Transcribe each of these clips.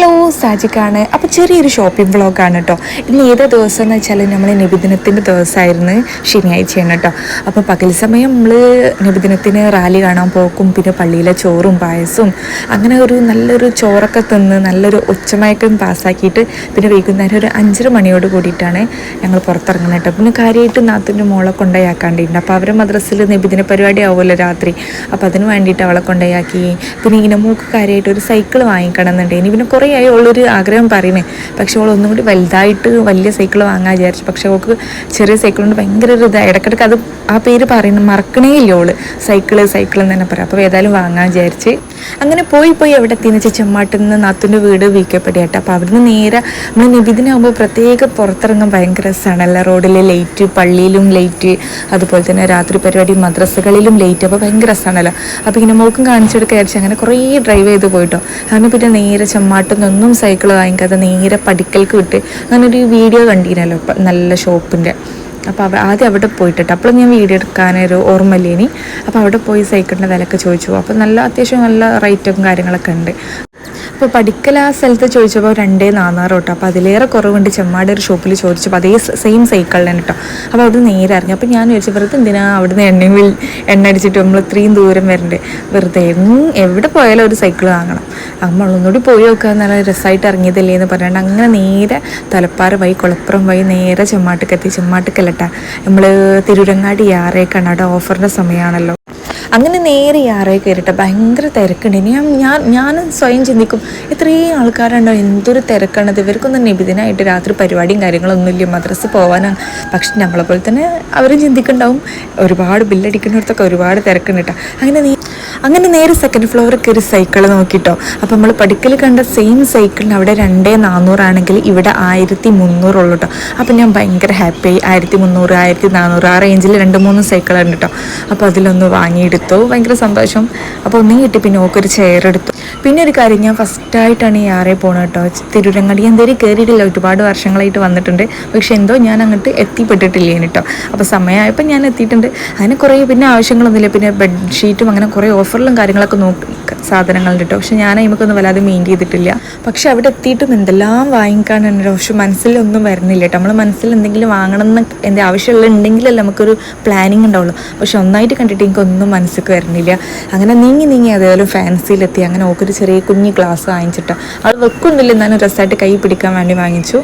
Hello സാജിക്കാണ്. അപ്പോൾ ചെറിയൊരു shopping വ്ളോഗാണ് കേട്ടോ ഇന്ന് ഏത് ദിവസം എന്ന് വെച്ചാൽ നമ്മൾ നബിദിനത്തിന്റെ ദിവസമായിരുന്നു ശനിയാഴ്ചയാണ് കേട്ടോ അപ്പോൾ പകൽ സമയം നമ്മൾ നബിദിനത്തിന് റാലി കാണാൻ പോക്കും പിന്നെ പള്ളിയിലെ ചോറും പായസവും അങ്ങനെ ഒരു നല്ലൊരു ചോറൊക്കെ തിന്ന് നല്ലൊരു ഉച്ചമയക്കം പാസ്സാക്കിയിട്ട് പിന്നെ വൈകുന്നേരം ഒരു അഞ്ചര മണിയോട് കൂടിയിട്ടാണ് ഞങ്ങൾ പുറത്തിറങ്ങുന്നത് കേട്ടോ പിന്നെ കാര്യമായിട്ട് നാത്തിന്റെ മോളെ കൊണ്ടുപോയാക്കാണ്ടിട്ടുണ്ട് അപ്പോൾ അവരെ മദ്രസിൽ നബിദിന പരിപാടി ആവുമല്ലോ രാത്രി. അപ്പോൾ അതിന് വേണ്ടിയിട്ട് അവളെ കൊണ്ടുപോയാക്കി പിന്നെ ഇങ്ങനെ മൂക്ക് കാര്യമായിട്ട് ഒരു സൈക്കിൾ വാങ്ങിക്കണം എന്നുണ്ടെങ്കിൽ പിന്നെ കുറേ ആയി ഉള്ളൊരു ആഗ്രഹം പറയുന്നത് പക്ഷെ അവൾ ഒന്നും കൂടി വലുതായിട്ട് വലിയ സൈക്കിൾ വാങ്ങാൻ വിചാരിച്ചു. പക്ഷേ അവൾക്ക് ചെറിയ സൈക്കിൾ കൊണ്ട് ഭയങ്കര ഒരു ഇതാണ് ഇടയ്ക്കിടയ്ക്ക് അത് ആ പേര് പറയുന്നത് മറക്കണേ ഇല്ല ഓൾ സൈക്കിൾ സൈക്കിൾ എന്ന് തന്നെ പറയാം. അപ്പോൾ ഏതായാലും വാങ്ങാൻ വിചാരിച്ച് അങ്ങനെ പോയി പോയി എവിടെ എത്തിയെന്ന് വെച്ചാൽ ചെമ്മാട്ടിൽ നിന്ന് നാത്തുന്റെ വീട് വീക്കപ്പെടിയാട്ടോ അപ്പോൾ അവിടുന്ന് നേരെ നമ്മൾ നിബിദിനാകുമ്പോൾ പ്രത്യേക പുറത്തിറങ്ങാൻ ഭയങ്കര രസമാണല്ലോ റോഡിലെ ലൈറ്റ് പള്ളിയിലും ലൈറ്റ് അതുപോലെ തന്നെ രാത്രി പരിപാടി മദ്രസകളിലും ലൈറ്റ് അപ്പോൾ ഭയങ്കര രസമാണല്ലോ. അപ്പോൾ ഇങ്ങനെ മോക്കും കാണിച്ചെടുക്കുക വിചാരിച്ചു അങ്ങനെ കുറേ ഡ്രൈവ് ചെയ്ത് പോയിട്ടോ. അങ്ങനെ പിന്നെ നേരെ ചെമ്മാട്ടിൽ നിന്നൊന്നും സൈക്കിൾ വാങ്ങിക്കാതെ നേരെ പഠിക്കൽക്ക് വിട്ട് അങ്ങനെ ഒരു വീഡിയോ കണ്ടിരുന്നല്ലോ നല്ല ഷോപ്പിന്റെ അപ്പോൾ അവ ആദ്യം അവിടെ പോയിട്ടിട്ട് അപ്പോൾ ഞാൻ വീഡിയോ എടുക്കാനൊരു ഓർമ്മയില്ലേനി. അപ്പോൾ അവിടെ പോയി സൈക്കിളിന്റെ വിലക്ക് ചോദിച്ചു. അപ്പോൾ നല്ല അത്യാവശ്യം നല്ല റേറ്റും കാര്യങ്ങളൊക്കെ ഉണ്ട്. അപ്പോൾ പഠിക്കൽ ആ സ്ഥലത്ത് ചോദിച്ചപ്പോൾ രണ്ടേ നാന്നാറ് കേട്ടോ. അപ്പോൾ അതിലേറെ കുറവുണ്ട്. ചെമ്മാട് ഒരു ഷോപ്പിൽ ചോദിച്ചപ്പോൾ അതേ സെയിം സൈക്കിളിലാണ് കേട്ടോ. അപ്പോൾ അവിടെ നേരെ ഇറങ്ങി. അപ്പോൾ ഞാൻ ചോദിച്ചു വെറുതെ എന്തിനാണ് അവിടുന്ന് എണ്ണയും എണ്ണ അടിച്ചിട്ട് നമ്മൾ ഇത്രയും ദൂരം വരണ്ടേ? വെറുതെ എവിടെ പോയാലും ഒരു സൈക്കിൾ വാങ്ങണം. നമ്മൾ ഒന്നുകൂടി പോയി നോക്കുക നല്ല രസമായിട്ട് ഇറങ്ങിയതല്ലേ എന്ന് പറഞ്ഞിട്ട് അങ്ങനെ നേരെ തലപ്പാറ വൈ കുളപ്പുറം വൈ നേരെ ചെമ്മാട്ടിക്കെത്തി ചെമ്മാട്ടിക്കല്ലട്ടെ നമ്മൾ തിരുരങ്ങാടി ആറേക്കാണ് അവിടെ ഓഫറിന്റെ സമയമാണല്ലോ അങ്ങനെ നേരെ യാറേ കയറിയിട്ട് ഭയങ്കര തിരക്കുണ്ട്. ഞാൻ ഞാൻ ഞാനും സ്വയം ചിന്തിക്കും ഇത്രയും ആൾക്കാരുണ്ടോ? എന്തൊരു തിരക്കാണത് ഇവർക്കൊന്നും നിബിദിനായിട്ട് രാത്രി പരിപാടിയും കാര്യങ്ങളൊന്നും ഇല്ല. മദ്രസ് പോകാനാണ് പക്ഷെ നമ്മളെ പോലെ തന്നെ അവരും ചിന്തിക്കുന്നുണ്ടാവും. ഒരുപാട് ബില്ലടിക്കുന്നിടത്തൊക്കെ ഒരുപാട് തിരക്കുണ്ട് കേട്ടോ. അങ്ങനെ നീ അങ്ങനെ നേരെ സെക്കൻഡ് ഫ്ലോറിൽ കയറി സൈക്കിൾ നോക്കിട്ടോ. അപ്പോൾ നമ്മൾ പഠിക്കൽ കണ്ട സെയിം സൈക്കിളിന് അവിടെ രണ്ടേ നാനൂറാണെങ്കിൽ ഇവിടെ ആയിരത്തി മുന്നൂറുള്ളൂ കേട്ടോ അപ്പോൾ ഞാൻ ഭയങ്കര ഹാപ്പി ആയിരത്തി മുന്നൂറ് ആയിരത്തി നാനൂറ് ആ റേഞ്ചിൽ രണ്ട് മൂന്ന് സൈക്കിളുണ്ട് കേട്ടോ അപ്പോൾ അതിലൊന്ന് വാങ്ങിയെടുത്തു. ഭയങ്കര സന്തോഷം. അപ്പോൾ ഒന്നും കിട്ടി. പിന്നെ ഓക്കൊരു ചെയർ എടുത്തു. പിന്നെ ഒരു കാര്യം ഞാൻ ഫസ്റ്റായിട്ടാണ് ഈ ആറേ പോണത് കേട്ടോ തിരുരങ്ങടി ഞാൻ ഇതുവരെ കയറിയിട്ടില്ല ഒരുപാട് വർഷങ്ങളായിട്ട് വന്നിട്ടുണ്ട്. പക്ഷെ എന്തോ ഞാൻ അങ്ങോട്ട് എത്തിപ്പെട്ടിട്ടില്ല കേട്ടോ അപ്പോൾ സമയമായപ്പോൾ ഞാൻ എത്തിയിട്ടുണ്ട്. അതിന് കുറേ പിന്നെ ആവശ്യങ്ങളൊന്നുമില്ല. പിന്നെ ബെഡ്ഷീറ്റും അങ്ങനെ കുറേ ഓഫറിലും കാര്യങ്ങളൊക്കെ നോക്കി സാധനങ്ങളുണ്ട് കേട്ടോ പക്ഷെ ഞാൻ അതിമക്കൊന്നും വല്ലാതെ മെയിൻ ചെയ്തിട്ടില്ല. പക്ഷെ അവിടെ എത്തിയിട്ടും എന്തെല്ലാം വാങ്ങിക്കാൻ വാങ്ങിക്കാനുണ്ട് പക്ഷെ മനസ്സിലൊന്നും വരുന്നില്ല കേട്ടോ നമ്മൾ മനസ്സിൽ എന്തെങ്കിലും വാങ്ങണം എന്ന് എന്റെ ആവശ്യമുള്ള നമുക്കൊരു പ്ലാനിങ് ഉണ്ടാവുള്ളൂ. പക്ഷെ ഒന്നായിട്ട് കണ്ടിട്ട് എനിക്കൊന്നും മനസ്സിലേക്ക് വരുന്നില്ല. അങ്ങനെ നീങ്ങി നീങ്ങി അതേപോലെ ഫാൻസിയിലെത്തി അങ്ങനെ ഓക്കൊരു ചെറിയ കുഞ്ഞ് ഗ്ലാസ് വാങ്ങിച്ചിട്ട്. അത് വെക്കുന്നില്ല എന്നാലും രസമായിട്ട് കൈ പിടിക്കാൻ വേണ്ടി വാങ്ങിച്ചു.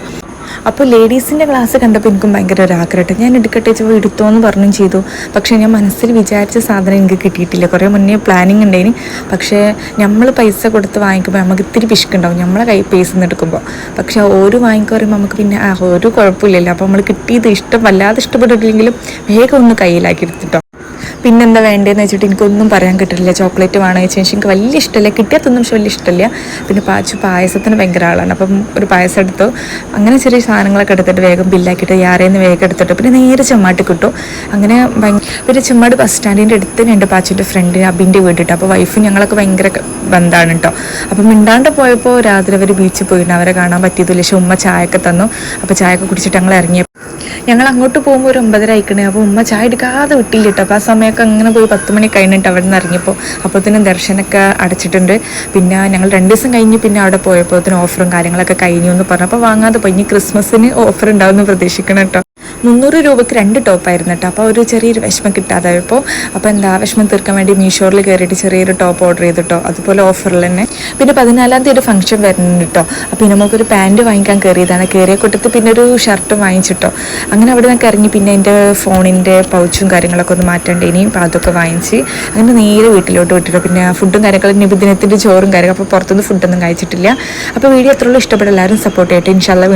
അപ്പോൾ ലേഡീസിന്റെ ക്ലാസ് കണ്ടപ്പോൾ എനിക്കും ഭയങ്കര ഒരു ആഗ്രഹം ഞാൻ എടുക്കട്ടെ ചോ എടുത്തോ എന്ന് പറഞ്ഞും ചെയ്തു. പക്ഷേ ഞാൻ മനസ്സിൽ വിചാരിച്ച സാധനം എനിക്ക് കിട്ടിയിട്ടില്ല. കുറേ മുന്നേ പ്ലാനിങ് ഉണ്ടായിന്. പക്ഷേ നമ്മൾ പൈസ കൊടുത്ത് വാങ്ങിക്കുമ്പോൾ നമുക്ക് ഇത്തിരി പിശുക്കുണ്ടാവും നമ്മളെ കൈ പൈസ നിന്ന് എടുക്കുമ്പോൾ പക്ഷേ ഓരോ വാങ്ങിക്കുക പറയുമ്പോൾ നമുക്ക് പിന്നെ ആ ഒരു കുഴപ്പമില്ലല്ലോ. അപ്പോൾ നമ്മൾ കിട്ടിയത് ഇഷ്ടം വല്ലാതെ ഇഷ്ടപ്പെട്ടിട്ടില്ലെങ്കിലും വേഗം ഒന്ന് കയ്യിലാക്കി എടുത്തിട്ടോ. പിന്നെന്താ വേണ്ടതെന്ന് വെച്ചിട്ട് എനിക്കൊന്നും പറയാൻ കിട്ടില്ല. ചോക്ലേറ്റ് വേണമെന്ന് വെച്ചാൽ എനിക്ക് വലിയ ഇഷ്ടമില്ല. കിട്ടിയാത്തൊന്നും പക്ഷെ വലിയ ഇഷ്ടമില്ല. പിന്നെ പാച്ചു പായസത്തിന് ഭയങ്കര ആളാണ്. അപ്പം ഒരു പായസം എടുത്തു. അങ്ങനെ ചെറിയ സാധനങ്ങളൊക്കെ എടുത്തിട്ട് വേഗം ബില്ലാക്കിയിട്ട് യാറേന്ന് വേഗം എടുത്തിട്ട്. പിന്നെ നേരെ ചെമ്മാട്ട് കിട്ടും. അങ്ങനെ പിന്നെ ചെമ്മാട് ബസ് സ്റ്റാൻഡിന്റെ അടുത്ത് രണ്ട് പാച്ചിന്റെ ഫ്രണ്ട് അബിന്റെ വീട്ടിട്ട് അപ്പോൾ വൈഫും ഞങ്ങളൊക്കെ ഭയങ്കര ബന്ധമാണ് കേട്ടോ. അപ്പം മിണ്ടാണ്ട് പോയപ്പോൾ രാത്രി അവർ ബീച്ചിൽ പോയിരുന്നു. അവരെ കാണാൻ പറ്റിയതില്ല പക്ഷെ ഉമ്മ ചായയൊക്കെ തന്നു. അപ്പോൾ ചായയൊക്കെ കുടിച്ചിട്ട് ഞങ്ങൾ ഇറങ്ങിയ ഞങ്ങൾ അങ്ങോട്ട് പോകുമ്പോൾ ഒരു ഒമ്പതര ആയിക്കണേ. അപ്പോൾ ഉമ്മ ചായ എടുക്കാതെ വിട്ടില്ല കേട്ടോ അപ്പോൾ ആ സമയമൊക്കെ അങ്ങനെ പോയി പത്ത് മണി കഴിഞ്ഞിട്ട് അവിടെ നിന്ന് ഇറങ്ങിയപ്പോൾ അപ്പോഴത്തേനും ദർശനമൊക്കെ അടച്ചിട്ടുണ്ട്. പിന്നെ ഞങ്ങൾ രണ്ട് ദിവസം കഴിഞ്ഞ് പിന്നെ അവിടെ പോയപ്പോഴത്തേനും ഓഫറും കാര്യങ്ങളൊക്കെ കഴിഞ്ഞു എന്ന് പറഞ്ഞപ്പോൾ വാങ്ങാതെ പോയി. ഇനി ക്രിസ്മസിന് ഓഫർ ഉണ്ടാവുമെന്ന് പ്രതീക്ഷിക്കണം കേട്ടോ മുന്നൂറ് രൂപയ്ക്ക് രണ്ട് ടോപ്പായിരുന്നു കേട്ടോ. അപ്പോൾ ഒരു ചെറിയൊരു വിഷമം കിട്ടാതായപ്പോൾ അപ്പോൾ എന്താ വിഷമം തീർക്കാൻ വേണ്ടി മീഷോറിൽ കയറിയിട്ട് ചെറിയൊരു ടോപ്പ് ഓർഡർ ചെയ്തു കേട്ടോ. അതുപോലെ ഓഫറിൽ തന്നെ. പിന്നെ പതിനാലാം തീയതി ഒരു ഫംഗ്ഷൻ വരുന്നുണ്ട് കേട്ടോ. അപ്പോൾ നമുക്കൊരു പാന്റ് വാങ്ങിക്കാൻ കയറിയതാണ് കയറിയ കൂട്ടത്തിൽ പിന്നെ ഒരു ഷർട്ടും വാങ്ങിച്ചിട്ടോ അങ്ങനെ അവിടെ നിന്നൊക്കെ ഇറങ്ങി പിന്നെ എന്റെ ഫോണിന്റെ പൗച്ചും കാര്യങ്ങളൊക്കെ ഒന്ന് മാറ്റേണ്ടി. ഇനിയും അപ്പോൾ അതൊക്കെ വാങ്ങിച്ച് അങ്ങനെ നേരെ വീട്ടിലോട്ട് വിട്ടിട്ടോ പിന്നെ ഫുഡും കാര്യങ്ങളും നിബിദിനത്തിന്റെ ചോറും കാര്യങ്ങളും. അപ്പോൾ പുറത്തുനിന്ന് ഫുഡൊന്നും കഴിച്ചിട്ടില്ല. അപ്പോൾ വീഡിയോ എത്രയുള്ളൂ ഇഷ്ടപ്പെട്ട എല്ലാവരും സപ്പോർട്ട് ചെയ്യട്ടെ. ഇൻഷാല്ല